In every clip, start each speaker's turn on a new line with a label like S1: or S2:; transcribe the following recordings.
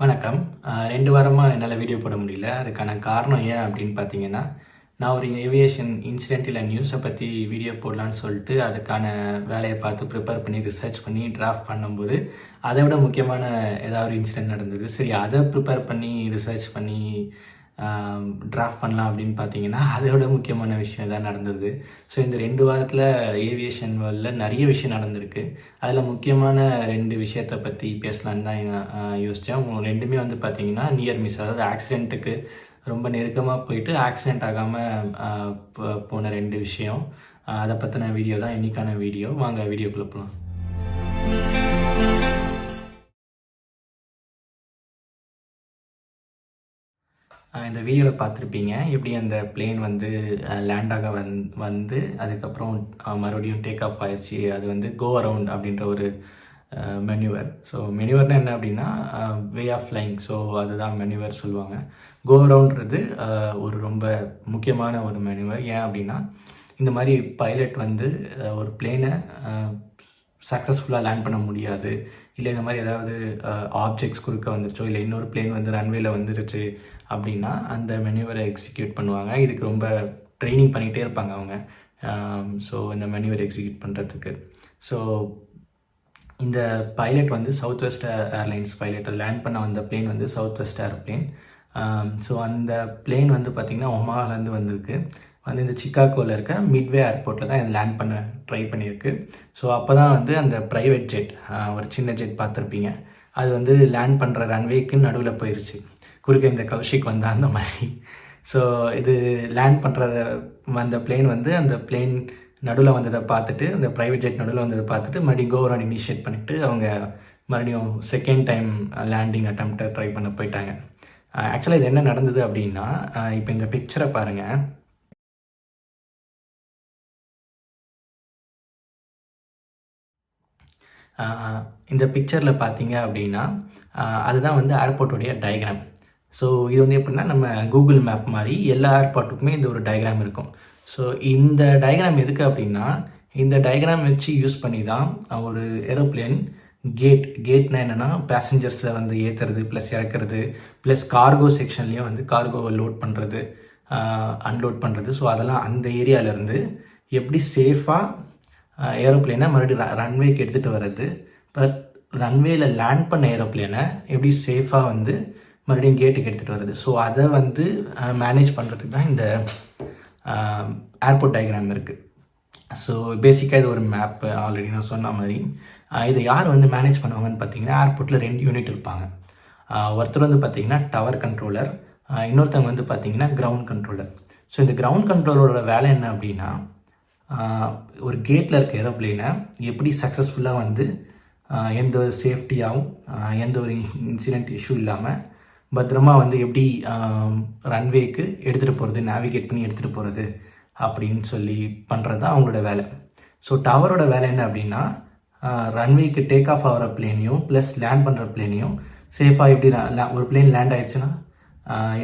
S1: வணக்கம். ரெண்டு வாரமாக என்னால் வீடியோ போட முடியல. அதுக்கான காரணம் ஏன் அப்படின்னு பார்த்தீங்கன்னா நான் ஒரு ஏவியேஷன் இன்சிடென்ட்டில் நியூஸை பற்றி வீடியோ போடலான்னு சொல்லிட்டு அதுக்கான வேலையை பார்த்து ப்ரிப்பேர் பண்ணி ரிசர்ச் பண்ணி ட்ராஃப்ட் பண்ணும்போது அதை விட முக்கியமான ஏதாவது ஒரு இன்சிடென்ட் நடந்தது. சரி அதை ப்ரிப்பேர் பண்ணி ரிசர்ச் பண்ணி டிராஃப்ட் பண்ணலாம் அப்படின்னு பார்த்தீங்கன்னா அதை விட முக்கியமான விஷயம் தான் நடந்தது. ஸோ இந்த ரெண்டு வாரத்தில் ஏவியேஷன் வேர்ல்டில் நிறைய விஷயம் நடந்திருக்கு. அதில் முக்கியமான ரெண்டு விஷயத்தை பற்றி பேசலான்னு தான் யோசித்தேன் யோசித்தேன் ரெண்டுமே வந்து பார்த்தீங்கன்னா நியர் மிஸ் அதாவது ஆக்சிடெண்ட்டுக்கு ரொம்ப நெருக்கமாக போயிட்டு ஆக்சிடெண்ட் ஆகாமல் போன ரெண்டு விஷயம். அதை பற்றின வீடியோ தான் இன்றைக்கான வீடியோ வாங்க வீடியோக்குள்ளே போகலாம் இந்த வீடியோவில் பார்த்துருப்பீங்க. எப்படி அந்த பிளேன் வந்து லேண்டாக வந் வந்து அதுக்கப்புறம் மறுபடியும் டேக் ஆஃப் ஆயிடுச்சு அது வந்து கோ அரவுண்ட் அப்படின்ற ஒரு மெனுவர் ஸோ மெனுவர்னால் என்ன அப்படின்னா வே ஆஃப் ஃப்ளைங் ஸோ அதுதான் மெனுவர் சொல்லுவாங்க. கோ அரவுண்ட்றது ஒரு ரொம்ப முக்கியமான ஒரு மெனுவர் ஏன் அப்படின்னா இந்த மாதிரி பைலட் வந்து ஒரு பிளேனை சக்ஸஸ்ஃபுல்லாக லேண்ட் பண்ண முடியாது. இல்லை இந்த மாதிரி ஏதாவது ஆப்ஜெக்ட்ஸ் குறுக்க வந்துருச்சோ இல்லை இன்னொரு பிளேன் வந்து ரன்வேல வந்துருச்சு அப்படின்னா அந்த மெனுவரை எக்ஸிக்யூட் பண்ணுவாங்க. இதுக்கு ரொம்ப ட்ரைனிங் பண்ணிகிட்டே இருப்பாங்க அவங்க. ஸோ இந்த மெனுவரை எக்ஸிக்யூட் பண்ணுறதுக்கு ஸோ இந்த பைலட் வந்து south west airlines pilot land பண்ண வந்த பிளேன் வந்து சவுத் வெஸ்ட் ஏர்பிளேன் ஸோ அந்த பிளேன் வந்து பார்த்திங்கன்னா ஒமாலேருந்து வந்திருக்கு. வந்து இந்த சிக்காகோவில் இருக்க மிட்வே ஏர்போர்ட்டில் தான் இது லேண்ட் பண்ண ட்ரை பண்ணியிருக்கு. ஸோ அப்போ தான் வந்து அந்த ப்ரைவேட் ஜெட் ஒரு சின்ன ஜெட் பார்த்துருப்பீங்க அது வந்து லேண்ட் பண்ணுற ரன்வேக்கு நடுவில் போயிடுச்சு குறுக்க இந்த கௌஷிக் வந்தான் அந்த மாதிரி. ஸோ இது லேண்ட் பண்ணுறத வந்த பிளேன் வந்து அந்த பிளேன் நடுவில் வந்ததை பார்த்துட்டு அந்த ப்ரைவேட் ஜெட் நடுவில் வந்ததை பார்த்துட்டு மறுபடியும் கோவரான் இனிஷியேட் பண்ணிவிட்டு அவங்க மறுபடியும் செகண்ட் டைம் லேண்டிங் அட்டம்ப்டை ட்ரை பண்ண போயிட்டாங்க. ஆக்சுவலாக இது என்ன நடந்தது அப்படின்னா இப்போ இந்த பிக்சரை பாருங்கள் இந்த பிக்சரில் பார்த்தீங்க அப்படின்னா அதுதான் வந்து ஏர்போர்ட்டுடைய டயக்ராம் ஸோ இது வந்து எப்படின்னா நம்ம கூகுள் மேப் மாதிரி எல்லா ஏர்பாட்டுக்குமே இந்த ஒரு டயக்ராம் இருக்கும். ஸோ இந்த டயக்ராம் எதுக்கு அப்படின்னா இந்த டயக்ராம் வச்சு யூஸ் பண்ணி தான் ஒரு ஏரோப்ளேன் கேட் கேட்னா என்னென்னா பேசஞ்சர்ஸை வந்து ஏற்றுறது ப்ளஸ் இறக்குறது ப்ளஸ் கார்கோ செக்ஷன்லேயும் வந்து கார்கோவை லோட் பண்ணுறது அன்லோட் பண்ணுறது ஸோ அதெல்லாம் அந்த ஏரியாவிலேருந்து எப்படி சேஃபாக ஏரோப்ளேனை மறுபடியும் ரன்வேக்கு எடுத்துகிட்டு வர்றது பட் ரன்வேயில் லேண்ட் பண்ண ஏரோப்ளேனை எப்படி சேஃபாக வந்து மறுபடியும் கேட்டுக்கு எடுத்துகிட்டு வருது. ஸோ அதை வந்து மேனேஜ் பண்ணுறதுக்கு தான் இந்த ஏர்போர்ட் டயக்ராம் இருக்குது ஸோ பேசிக்காக இது ஒரு மேப் ஆல்ரெடி நான் சொன்ன மாதிரி. இதை யார் வந்து மேனேஜ் பண்ணுவாங்கன்னு பார்த்தீங்கன்னா ஏர்போர்ட்டில் ரெண்டு யூனிட் இருப்பாங்க. ஒருத்தர் வந்து பார்த்தீங்கன்னா டவர் கண்ட்ரோலர் இன்னொருத்தவங்க வந்து பார்த்தீங்கன்னா கிரவுண்ட் கண்ட்ரோலர் ஸோ இந்த கிரவுண்ட் கண்ட்ரோலரோட வேலை என்ன அப்படின்னா ஒரு கேட்டில் இருக்க ஏரோப்ளேனை எப்படி சக்ஸஸ்ஃபுல்லாக வந்து எந்த ஒரு சேஃப்டியாகவும் எந்த ஒரு இன்சிடெண்ட் இஷ்யூ இல்லாமல் பத்திரமா வந்து எப்படி ரன்வேக்கு எடுத்துகிட்டு போகிறது நேவிகேட் பண்ணி எடுத்துகிட்டு போகிறது அப்படின்னு சொல்லி பண்ணுறது தான் அவங்களோட வேலை. ஸோ டவரோட வேலை என்ன அப்படின்னா ரன்வேக்கு டேக் ஆஃப் ஆகிற பிளேனையும் ப்ளஸ் லேண்ட் பண்ணுற பிளேனையும் சேஃபாக எப்படி ஒரு பிளேன் லேண்ட் ஆயிடுச்சுன்னா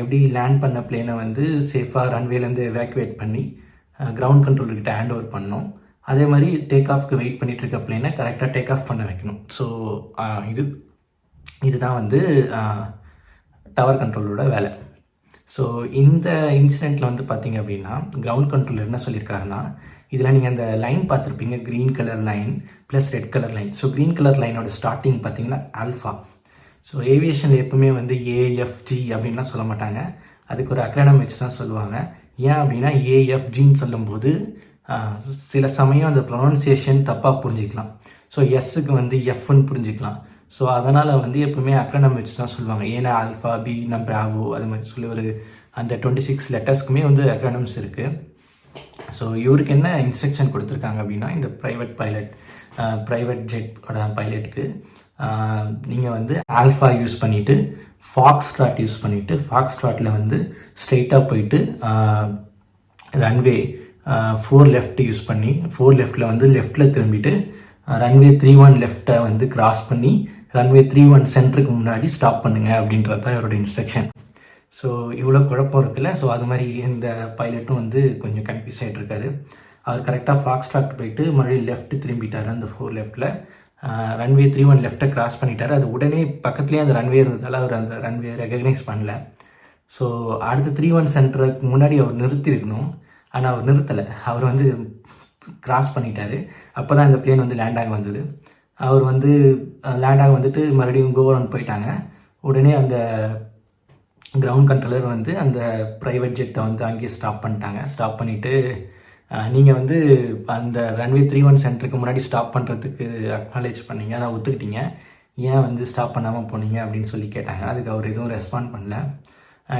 S1: எப்படி லேண்ட் பண்ண பிளேனை வந்து சேஃபாக ரன்வேலேருந்து எவாக்குவேட் பண்ணி கிரவுண்ட் கண்ட்ரோலர்கிட்ட ஹேண்ட் ஓவர் பண்ணோம் அதே மாதிரி டேக் ஆஃப்க்கு வெயிட் பண்ணிகிட்டு இருக்க பிளேனை கரெக்டாக டேக் ஆஃப் பண்ண வைக்கணும். ஸோ இது இதுதான் வந்து டவர் கண்ட்ரோலோட வேலை. ஸோ இந்த இன்சிடெண்ட்டில் வந்து பார்த்தீங்க அப்படின்னா கிரவுண்ட் கண்ட்ரோலர் என்ன சொல்லியிருக்காருன்னா இதில் நீங்கள் அந்த லைன் பார்த்துருப்பீங்க green colour line plus red colour line so green colour லைனோட starting பார்த்தீங்கன்னா ஆல்ஃபா ஸோ ஏவியேஷனில் எப்பவுமே வந்து ஏஎஃப்ஜி அப்படின்லாம் சொல்ல மாட்டாங்க. அதுக்கு ஒரு அக்ரடம் வச்சு தான் சொல்லுவாங்க. ஏன் அப்படின்னா ஏஎஃப்ஜின்னு சொல்லும்போது சில சமயம் அந்த ப்ரொனன்சியேஷன் தப்பாக புரிஞ்சிக்கலாம். ஸோ எஸ்ஸுக்கு வந்து எஃப்னு புரிஞ்சிக்கலாம். ஸோ அதனால் வந்து எப்பவுமே அக்ரனம் வச்சு தான் சொல்லுவாங்க. ஏன்னா ஆல்ஃபா பி பிராவோ அது மாதிரி சொல்லி ஒரு அந்த டுவெண்ட்டி சிக்ஸ் லெட்டர்ஸ்க்குமே வந்து அக்ரனம்ஸ் இருக்குது ஸோ இவருக்கு என்ன இன்ஸ்ட்ரக்ஷன் கொடுத்துருக்காங்க அப்படின்னா இந்த ப்ரைவேட் பைலட் ப்ரைவேட் ஜெட்டோட பைலட்டுக்கு நீங்கள் வந்து ஆல்ஃபா யூஸ் பண்ணிவிட்டு ஃபாக்ஸ் ஸ்ட்ராட் யூஸ் பண்ணிவிட்டு ஃபாக்ஸ் ஸ்ட்ராட்டில் வந்து ஸ்ட்ரெயிட்டாக போயிட்டு ரன்வே ஃபோர் லெஃப்ட் யூஸ் பண்ணி ஃபோர் லெஃப்ட்டில் வந்து லெஃப்ட்டில் திரும்பிட்டு ரன்வே த்ரீ ஒன் லெஃப்ட்டை வந்து கிராஸ் பண்ணி ரன்வே த்ரீ ஒன் சென்டருக்கு முன்னாடி ஸ்டாப் பண்ணுங்க அப்படின்றது தான் இவரோட இன்ஸ்ட்ரக்ஷன் ஸோ இவ்வளோ குழப்பம் இருக்குல்ல? ஸோ அது மாதிரி இந்த பைலட்டும் வந்து கொஞ்சம் கன்ஃபியூஸ் ஆகிட்டு இருக்காரு அவர் கரெக்டாக ஃபாக்ஸ் ஸ்டார்ட் போயிட்டு மறுபடியும் லெஃப்ட் திரும்பிட்டார் அந்த ஃபோர் லெஃப்ட்டில் ரன்வே த்ரீ ஒன் லெஃப்ட்டை கிராஸ் பண்ணிட்டார். அது உடனே பக்கத்துலேயே அந்த ரன்வே இருந்ததால் அவர் அந்த ரன்வே ரெகக்னைஸ் பண்ணல. ஸோ அடுத்த த்ரீ ஒன் சென்டருக்கு முன்னாடி அவர் நிறுத்தியிருக்கணும் ஆனால் அவர் நிறுத்தலை. அவர் வந்து கிராஸ் பண்ணிட்டார். அப்போ தான் அந்த பிளேன் வந்து லேண்டாக வந்தது. அவர் வந்து லேண்டாக வந்துட்டு மறுபடியும் கோவரன் போயிட்டாங்க. உடனே அந்த கிரவுண்ட் கண்ட்ரோலர் வந்து அந்த ப்ரைவேட் ஜெட்டை வந்து அங்கேயே ஸ்டாப் பண்ணிட்டாங்க. ஸ்டாப் பண்ணிவிட்டு நீங்கள் வந்து அந்த ரன்வே த்ரீ ஒன் சென்டருக்கு முன்னாடி ஸ்டாப் பண்ணுறதுக்கு அக்னாலேஜ் பண்ணீங்க. அதை ஒத்துக்கிட்டீங்க. ஏன் வந்து ஸ்டாப் பண்ணாமல் போனீங்க அப்படின்னு சொல்லி கேட்டாங்க. அதுக்கு அவர் எதுவும் ரெஸ்பாண்ட் பண்ணல.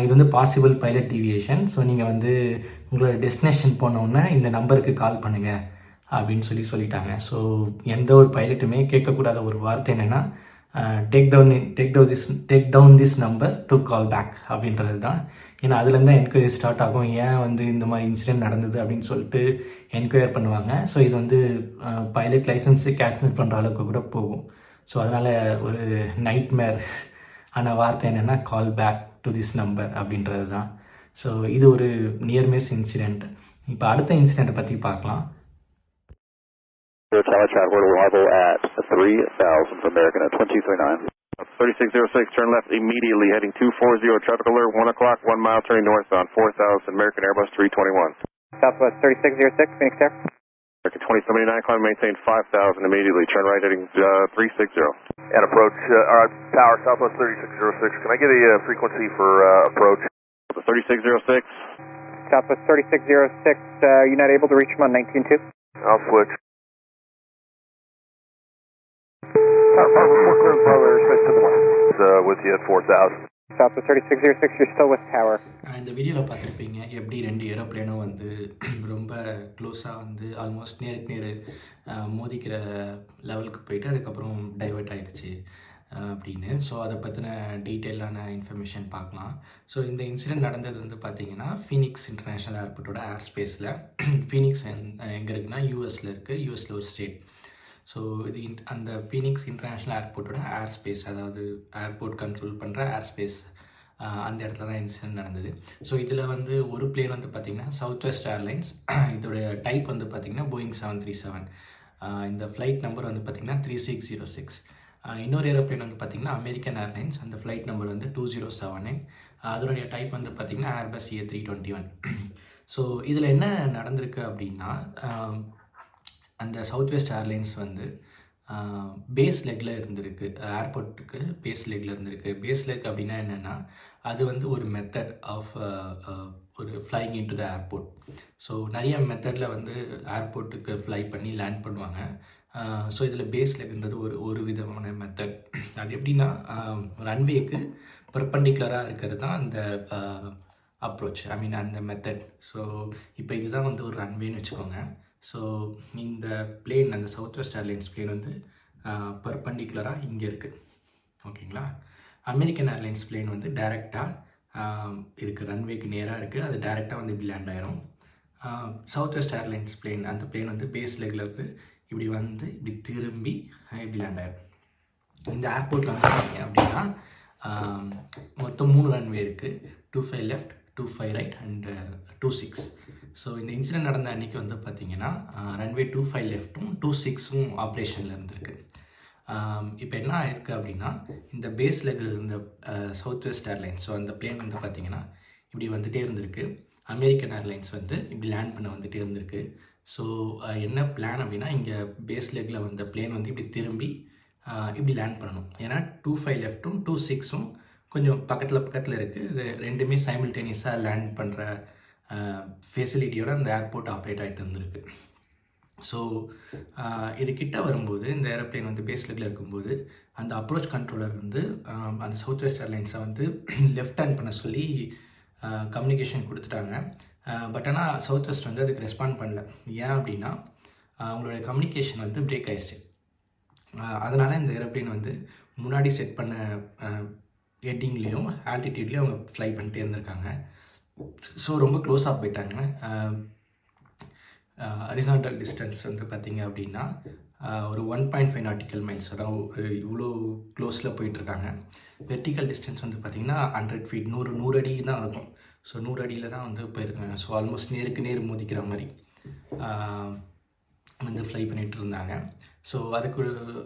S1: இது வந்து பாசிபிள் பைலட் டிவியேஷன் ஸோ நீங்கள் வந்து உங்களோட டெஸ்டினேஷன் போனோன்னே இந்த நம்பருக்கு கால் பண்ணுங்கள் அப்படின்னு சொல்லி சொல்லிட்டாங்க. ஸோ எந்த ஒரு பைலட்டுமே கேட்கக்கூடாத ஒரு வார்த்தை என்னென்னா take down take down this take down this number to call back அப்படின்றது தான். ஏன்னா அதுலேருந்து தான் என்கொயரி ஸ்டார்ட் ஆகும். ஏன் வந்து இந்த மாதிரி இன்சிடென்ட் நடந்தது அப்படின்னு சொல்லிட்டு என்கொயர் பண்ணுவாங்க. ஸோ இது வந்து பைலட் லைசன்ஸு கேன்சல் பண்ணுற அளவுக்கு கூட போகும். ஸோ அதனால் ஒரு நைட்மேர் ஆன வார்த்தை என்னென்னா call back to this number அப்படின்றது தான். ஸோ இது ஒரு நியர் மிஸ் இன்சிடெண்ட் இப்போ அடுத்த இன்சிடெண்ட்டை பற்றி பார்க்கலாம்.
S2: Tower Traveler arrival at 3000 American at 2239.
S3: 3606, turn left immediately, heading 240, traffic alert, 1 o'clock, 1 mile, turning north on 4000, American Airbus 321.
S4: Southwest 3606, Phoenix Air.
S3: American 2079, climb, maintain 5000 immediately, turn right, heading uh, 360.
S5: And approach, uh, all right, Tower, Southwest 3606. Can I get a uh, frequency for uh, approach?
S3: The 3606,
S4: Southwest 3606, uh, you're not able to reach him on 192?
S5: I'll switch. Tower, Tower, we're clear, brother, switch to the west. It's, uh, with you at 4000.
S4: Southwest 3606, you're still with Tower.
S1: ஆஹ் இந்த வீடியோவில் பார்த்துருப்பீங்க எப்படி ரெண்டு ஏரோப்ளேனும் வந்து ரொம்ப க்ளோஸாக வந்து almost நேருக்கு நேர் மோதிக்கிற லெவலுக்கு போயிட்டு அதுக்கப்புறம் டைவர்ட் ஆயிடுச்சு ஆஹ் அப்படின்னு ஸோ அதை பற்றின டீட்டெயிலான இன்ஃபர்மேஷன் பார்க்கலாம் ஸோ இந்த இன்சிடென்ட் நடந்தது வந்து பார்த்தீங்கன்னா ஃபீனிக்ஸ் இன்டர்நேஷ்னல் ஏர்போர்ட்டோட ஏர் ஸ்பேஸில் ஃபீனிக்ஸ் எங்கே இருக்குன்னா யூஎஸில் இருக்குது யூஎஸில் ஒரு ஸ்டேட் ஸோ இது இன்- அந்த ஃபீனிக்ஸ் இன்டர்நேஷ்னல் ஏர்போர்ட்டோட ஏர் ஸ்பேஸ் அதாவது ஏர்போர்ட் கண்ட்ரோல் பண்ணுற ஏர் ஸ்பேஸ் அந்த இடத்துல தான் இன்சிடென்ட் நடந்தது. ஸோ இதில் வந்து ஒரு பிளேன் வந்து பார்த்திங்கன்னா சவுத் வெஸ்ட் ஏர்லைன்ஸ் இதோடைய டைப் வந்து பார்த்திங்கன்னா போயிங் செவன் த்ரீ செவன் இந்த ஃப்ளைட் நம்பர் வந்து பார்த்திங்கன்னா த்ரீ சிக்ஸ் ஜீரோ சிக்ஸ் இன்னொரு ஏரோப்ளேன் வந்து பார்த்திங்கன்னா அமெரிக்கன் ஏர்லைன்ஸ் அந்த ஃப்ளைட் நம்பர் வந்து டூ ஜீரோ செவன் நைன் அதனுடைய டைப் வந்து பார்த்திங்கன்னா Airbus A three twenty one so இதில் என்ன நடந்திருக்கு அப்படின்னா அந்த சவுத் வெஸ்ட் ஏர்லைன்ஸ் வந்து பேஸ் லெக்கில் இருந்திருக்கு. ஏர்போர்ட்டுக்கு பேஸ் லெக்கில் இருந்திருக்கு. பேஸ் லெக் அப்படின்னா என்னென்னா அது வந்து ஒரு மெத்தட் ஆஃப் ஒரு flying into the airport so நிறைய மெத்தடில் வந்து ஏர்போர்ட்டுக்கு ஃப்ளை பண்ணி லேண்ட் பண்ணுவாங்க. ஸோ இதில் பேஸ் லெக்ன்றது ஒரு ஒரு விதமான மெத்தட் அது எப்படின்னா ரன்வேக்கு பர்பண்டிகுலராக இருக்கிறது தான் அந்த அப்ரோச் ஐ மீன் அந்த மெத்தட் ஸோ இப்போ இதுதான் வந்து ஒரு ரன்வேன்னு வச்சுக்கோங்க. ஸோ இந்த பிளேன் அந்த சவுத் வெஸ்ட் ஏர்லைன்ஸ் பிளேன் வந்து பர்பண்டிகுலராக இங்கே இருக்குது ஓகேங்களா? அமெரிக்கன் ஏர்லைன்ஸ் பிளேன் வந்து டைரெக்டாக இருக்குது ரன்வேக்கு நேராக இருக்குது அது டைரெக்டாக வந்து இப்படி லேண்ட் ஆயிரும். சவுத் வெஸ்ட் ஏர்லைன்ஸ் பிளேன் அந்த பிளேன் வந்து பேஸ் லெக்கில் இருந்து இப்படி வந்து இப்படி திரும்பி இப்படி லேண்ட் ஆயிரும். இந்த ஏர்போர்ட்டில் வந்து பார்த்தீங்க அப்படின்னா மொத்தம் மூணு ரன்வே இருக்குது two five left two five right and two six so இந்த இன்சிடென்ட் நடந்த அன்றைக்கி வந்து பார்த்தீங்கன்னா ரன்வே டூ ஃபைவ் லெஃப்ட்டும் டூ சிக்ஸும் ஆப்ரேஷனில் இருந்திருக்கு. இப்போ என்ன ஆயிருக்கு அப்படின்னா இந்த பேஸ் லெக்கில் இருந்த சவுத் வெஸ்ட் ஏர்லைன்ஸ் ஸோ அந்த பிளேன் வந்து பார்த்தீங்கன்னா இப்படி வந்துகிட்டே இருந்திருக்கு. அமெரிக்கன் ஏர்லைன்ஸ் வந்து இப்படி லேண்ட் பண்ண வந்துகிட்டே இருந்திருக்கு. ஸோ என்ன பிளான் அப்படின்னா இங்கே பேஸ் லெக்கில் வந்த பிளேன் வந்து இப்படி திரும்பி இப்படி லேண்ட் பண்ணணும். ஏன்னா டூ ஃபைவ் லெஃப்ட்டும் டூ சிக்ஸும் கொஞ்சம் பக்கத்தில் பக்கத்தில் இருக்குது இது ரெண்டுமே சைமில்டேனியஸாக லேண்ட் பண்ணுற ஃபெசிலிட்டியோட அந்த ஏர்போர்ட் ஆப்ரேட் ஆகிட்டு இருந்திருக்கு. ஸோ இது கிட்ட வரும்போது இந்த ஏரோப்ளேன் வந்து பேஸ்லெக்கில் இருக்கும்போது அந்த அப்ரோச் கண்ட்ரோலர் வந்து அந்த சவுத் வெஸ்ட் ஏர்லைன்ஸை வந்து லெஃப்ட் ஹேண்ட் பண்ண சொல்லி கம்யூனிகேஷன் கொடுத்துட்டாங்க. பட் ஆனால் சவுத் வெஸ்ட் வந்து அதுக்கு ரெஸ்பாண்ட் பண்ணல. ஏன் அப்படின்னா அவங்களோட கம்யூனிகேஷன் வந்து பிரேக் ஆயிடுச்சு. அதனால் இந்த ஏரோப்ளேன் வந்து முன்னாடி செட் பண்ண ஹெட்டிங்லேயும் ஆல்டிடியூட்லேயும் அவங்க ஃப்ளை பண்ணிட்டே இருந்திருக்காங்க. ஸோ ரொம்ப க்ளோஸாக போயிட்டாங்க. ஹரிசான்டல் டிஸ்டன்ஸ் வந்து பார்த்திங்க அப்படின்னா ஒரு one point five nautical miles அதான் ஒரு இவ்வளோ க்ளோஸில் போயிட்டுருக்காங்க. வெர்டிக்கல் டிஸ்டன்ஸ் வந்து பார்த்திங்கன்னா ஹண்ட்ரட் ஃபீட் நூறு நூறு அடி தான் இருக்கும். ஸோ நூறு அடியில் தான் வந்து போயிருக்காங்க. ஸோ ஆல்மோஸ்ட் நேருக்கு நேர் மோதிக்கிற மாதிரி வந்து ஃப்ளை பண்ணிகிட்டு இருந்தாங்க. ஸோ அதுக்கு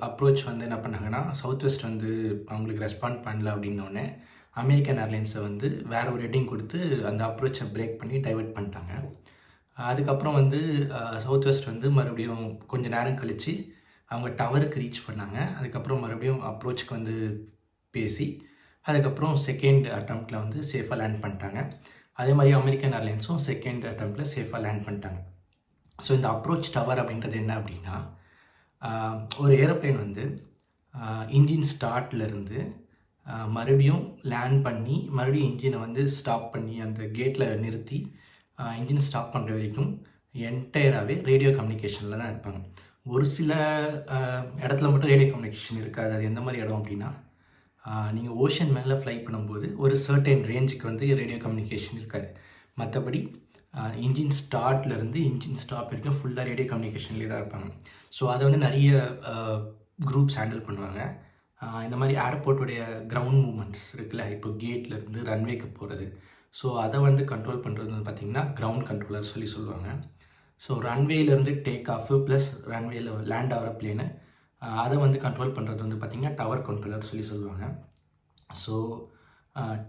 S1: அப்ரோச் வந்து என்ன பண்ணாங்கன்னா சவுத் வெஸ்ட் வந்து அவங்களுக்கு ரெஸ்பாண்ட் பண்ணல அப்படின்னோடனே அமெரிக்கன் ஏர்லைன்ஸை வந்து வேறு ஒரு ஹெட்டிங் கொடுத்து அந்த அப்ரோச்சை பிரேக் பண்ணி டைவர்ட் பண்ணிட்டாங்க. அதுக்கப்புறம் வந்து சவுத் வெஸ்ட் வந்து மறுபடியும் கொஞ்சம் நேரம் கழித்து அவங்க டவருக்கு ரீச் பண்ணாங்க. அதுக்கப்புறம் மறுபடியும் அப்ரோச்சுக்கு வந்து பேசி அதுக்கப்புறம் செகண்ட் அட்டம்ப்டில் வந்து சேஃபாக லேண்ட் பண்ணிட்டாங்க. அதே மாதிரி அமெரிக்கன் ஏர்லைன்ஸும் செகண்ட் அட்டம்ப்டில் சேஃபாக லேண்ட் பண்ணிட்டாங்க. ஸோ இந்த அப்ரோச் டவர் அப்படின்றது என்ன அப்படின்னா ஒரு ஏரோப்ளேன் வந்து இன்ஜின் ஸ்டார்ட்லேருந்து மறுபடியும் லேண்ட் பண்ணி மறுபடியும் இன்ஜினை வந்து ஸ்டாப் பண்ணி அந்த கேட்டில் நிறுத்தி இன்ஜின் ஸ்டாப் பண்ணுற வரைக்கும் என்டையராகவே ரேடியோ கம்யூனிகேஷனில் தான் இருப்பாங்க. ஒரு சில இடத்துல மட்டும் ரேடியோ கம்யூனிகேஷன் இருக்காது. அது எந்த மாதிரி இடம் அப்படின்னா நீங்கள் ஓஷன் மேலே ஃப்ளை பண்ணும்போது ஒரு சர்டைன் ரேஞ்சுக்கு வந்து ரேடியோ கம்யூனிகேஷன் இருக்காது. மற்றபடி இன்ஜின் ஸ்டார்ட்லேருந்து இன்ஜின் ஸ்டாப் வரைக்கும் ஃபுல்லாக ரேடியோ கம்யூனிகேஷன்லேயே தான் இருப்பாங்க. ஸோ அதை வந்து நிறைய குரூப்ஸ் ஹேண்டில் பண்ணுவாங்க. இந்த மாதிரி ஏர்போர்ட்டுடைய கிரவுண்ட் மூமெண்ட்ஸ் இருக்குல்ல இப்போ கேட்லேருந்து ரன்வேக்கு போகிறது ஸோ அதை வந்து கண்ட்ரோல் பண்ணுறது வந்து பார்த்திங்கன்னா கிரவுண்ட் கண்ட்ரோலர் சொல்லி சொல்லுவாங்க. ஸோ ரன்வேலேருந்து டேக் ஆஃப் ப்ளஸ் ரன்வேயில் லேண்ட் ஆகிற பிளேனு அதை வந்து கண்ட்ரோல் பண்ணுறது வந்து பார்த்திங்கன்னா டவர் கண்ட்ரோலர் சொல்லி சொல்லுவாங்க. ஸோ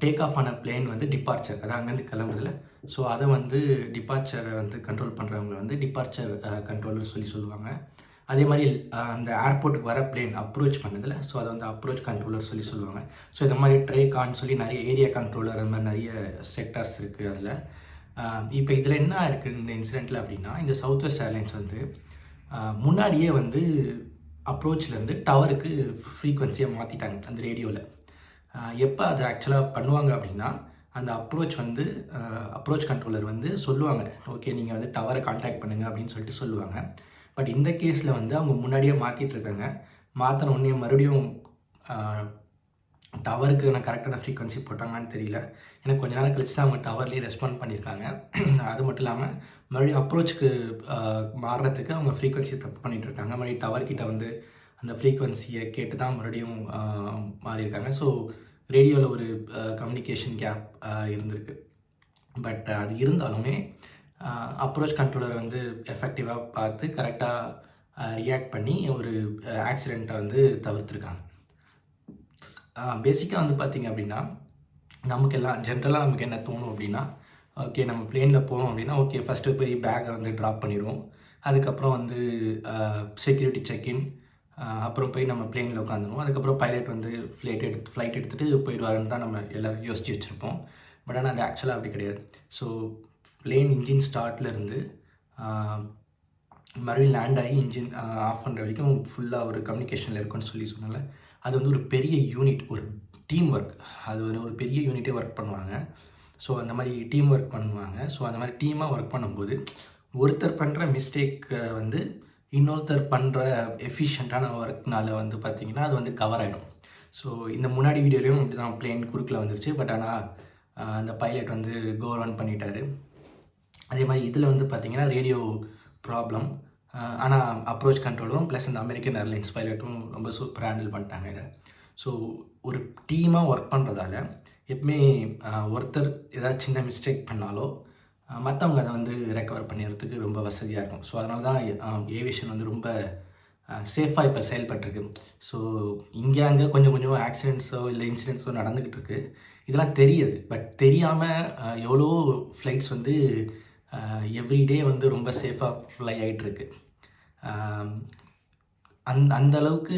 S1: டேக் ஆஃப் ஆன பிளேன் வந்து டிபார்ச்சர் அதான் அங்கேருந்து கிளம்புறதுல. ஸோ அதை வந்து டிபார்ச்சரை வந்து கண்ட்ரோல் பண்ணுறவங்க வந்து டிபார்ச்சர் கண்ட்ரோலர் சொல்லி சொல்லுவாங்க. அதே மாதிரி அந்த ஏர்போர்ட்டுக்கு வர பிளேன் அப்ரோச் பண்ணதில் ஸோ அதை வந்து அப்ரோச் கண்ட்ரோலர் சொல்லி சொல்லுவாங்க. ஸோ இந்த மாதிரி ட்ரேகான்னு சொல்லி நிறைய ஏரியா கண்ட்ரோலர் அந்த மாதிரி நிறைய செக்டார்ஸ் இருக்குது அதில். இப்போ இதில் என்ன இருக்குது இந்த இன்சிடெண்ட்டில் அப்படின்னா இந்த சவுத் வெஸ்ட் ஏர்லைன்ஸ் வந்து முன்னாடியே வந்து அப்ரோச்லேருந்து டவருக்கு ஃப்ரீக்வன்சியை மாற்றிட்டாங்க அந்த ரேடியோவில் எப்போ அதை ஆக்சுவலாக பண்ணுவாங்க அப்படின்னா அந்த அப்ரோச் வந்து அப்ரோச் கண்ட்ரோலர் வந்து சொல்லுவாங்க. ஓகே நீங்கள் வந்து டவரை காண்டாக்ட் பண்ணுங்க அப்படின்னு சொல்லிட்டு சொல்லுவாங்க. பட் இந்த கேஸில் வந்து அவங்க முன்னாடியே மாற்றிட்டு இருக்காங்க மாற்றின உடனே மறுபடியும் டவருக்கு நான் கரெக்டான ஃப்ரீக்வன்சி போட்டாங்கன்னு தெரியல. எனக்கு கொஞ்ச நேரம் கழிச்சு தான் அவங்க டவர்லேயே ரெஸ்பாண்ட் பண்ணியிருக்காங்க. அது மட்டும் இல்லாமல் மறுபடியும் அப்ரோச்சுக்கு மாறுறதுக்கு அவங்க ஃப்ரீக்வன்சி தப்பு பண்ணிகிட்டு இருக்காங்க மறுபடியும் டவர்கிட்ட வந்து அந்த ஃப்ரீக்வன்சியை கேட்டு தான் மறுபடியும் மாறியிருக்காங்க. ஸோ ரேடியோவில் ஒரு கம்யூனிகேஷன் கேப் இருந்திருக்கு. பட் அது இருந்தாலுமே அப்ரோச் கண்ட்ரோலர் வந்து எஃபெக்டிவாக பார்த்து கரெக்டாக ரியாக்ட் பண்ணி ஒரு ஆக்சிடெண்ட்டை வந்து தவிர்த்துருக்காங்க. பேசிக்காக வந்து பார்த்திங்க அப்படின்னா நமக்கு எல்லாம் ஜென்ரலாக நமக்கு என்ன தோணும் அப்படின்னா ஓகே நம்ம பிளேனில் போகிறோம் அப்படின்னா ஓகே ஃபஸ்ட்டு போய் பேக்கை வந்து ட்ராப் பண்ணிடுவோம். அதுக்கப்புறம் வந்து செக்யூரிட்டி செக்இன் அப்புறம் போய் நம்ம பிளேனில் உட்காந்துருவோம். அதுக்கப்புறம் பைலட் வந்து ஃப்ளைட் எடுத்து ஃப்ளைட் எடுத்துகிட்டு போயிடுவாருன்னு தான் நம்ம எல்லோரும் யோசிச்சு வச்சுருப்போம். பட் ஆனால் அது ஆக்சுவலாக அப்படி கிடையாது. ஸோ பிளேன் இன்ஜின் ஸ்டார்ட்லேருந்து மறுபடியும் லேண்ட் ஆகி இன்ஜின் ஆஃப் பண்ணுற வரைக்கும் ஃபுல்லாக ஒரு கம்யூனிகேஷனில் இருக்கும்னு சொல்லி சொன்னால அது வந்து ஒரு பெரிய யூனிட் ஒரு டீம் ஒர்க் அது ஒரு ஒரு பெரிய யூனிட்டே ஒர்க் பண்ணுவாங்க. ஸோ அந்த மாதிரி டீம் ஒர்க் பண்ணுவாங்க. ஸோ அந்த மாதிரி டீமாக ஒர்க் பண்ணும்போது ஒருத்தர் பண்ணுற மிஸ்டேக்கை வந்து இன்னொருத்தர் பண்ணுற எஃபிஷியண்ட்டான ஒர்க்னால் வந்து பார்த்திங்கன்னா அது வந்து கவர் ஆகிடும் ஸோ இந்த முன்னாடி வீடியோலையும் இப்படி தான் பிளேன் குறுக்கில் வந்துருச்சு. பட் ஆனால் அந்த பைலட் வந்து கவர்வன் பண்ணிட்டாரு. அதே மாதிரி இதில் வந்து பார்த்திங்கன்னா ரேடியோ ப்ராப்ளம் ஆனால் அப்ரோச் கண்ட்ரோலும் ப்ளஸ் இந்த அமெரிக்கன் ஏர்லைன்ஸ் பைலட்டும் ரொம்ப சூப்பராக ஹேண்டில் பண்ணிட்டாங்க இதை. ஸோ ஒரு டீமாக ஒர்க் பண்ணுறதால எப்பவுமே ஒருத்தர் ஏதாவது சின்ன மிஸ்டேக் பண்ணாலோ மற்றவங்க அதை வந்து ரெக்கவர் பண்ணிடுறதுக்கு ரொம்ப வசதியாக இருக்கும். ஸோ அதனால தான் ஏவியேஷன் வந்து ரொம்ப சேஃபாக இப்போ செயல்பட்டுருக்கு. ஸோ இங்கே அங்கே கொஞ்சம் கொஞ்சம் ஆக்சிடென்ட்ஸோ இல்லை இன்சிடென்ட்ஸோ நடந்துக்கிட்டு இருக்குது இதெல்லாம் தெரியுது. பட் தெரியாமல் எவ்வளோ ஃப்ளைட்ஸ் வந்து எவ்ரிடே வந்து ரொம்ப சேஃபாக ஃப்ளை ஆகிட்டுருக்கு அந் அந்த அளவுக்கு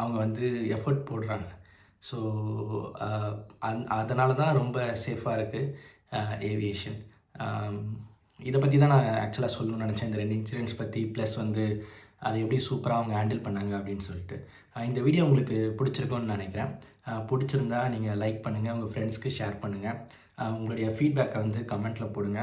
S1: அவங்க வந்து எஃபர்ட் போடுறாங்க. ஸோ அந் அதனால தான் ரொம்ப சேஃபாக இருக்குது ஏவியேஷன் இதை பற்றி தான் நான் ஆக்சுவலாக சொல்லணும்னு நினச்சேன். இந்த ரெண்டு இன்சிடென்ட்ஸ் பற்றி ப்ளஸ் வந்து அதை எப்படி சூப்பராக அவங்க ஹேண்டில் பண்ணாங்க அப்படின்னு சொல்லிட்டு. இந்த வீடியோ உங்களுக்கு பிடிச்சிருக்கோன்னு நினைக்கிறேன். பிடிச்சிருந்தா நீங்கள் லைக் பண்ணுங்கள் உங்கள் ஃப்ரெண்ட்ஸ்க்கு ஷேர் பண்ணுங்கள் உங்களுடைய ஃபீட்பேக்கை வந்து கமெண்ட்டில் போடுங்க.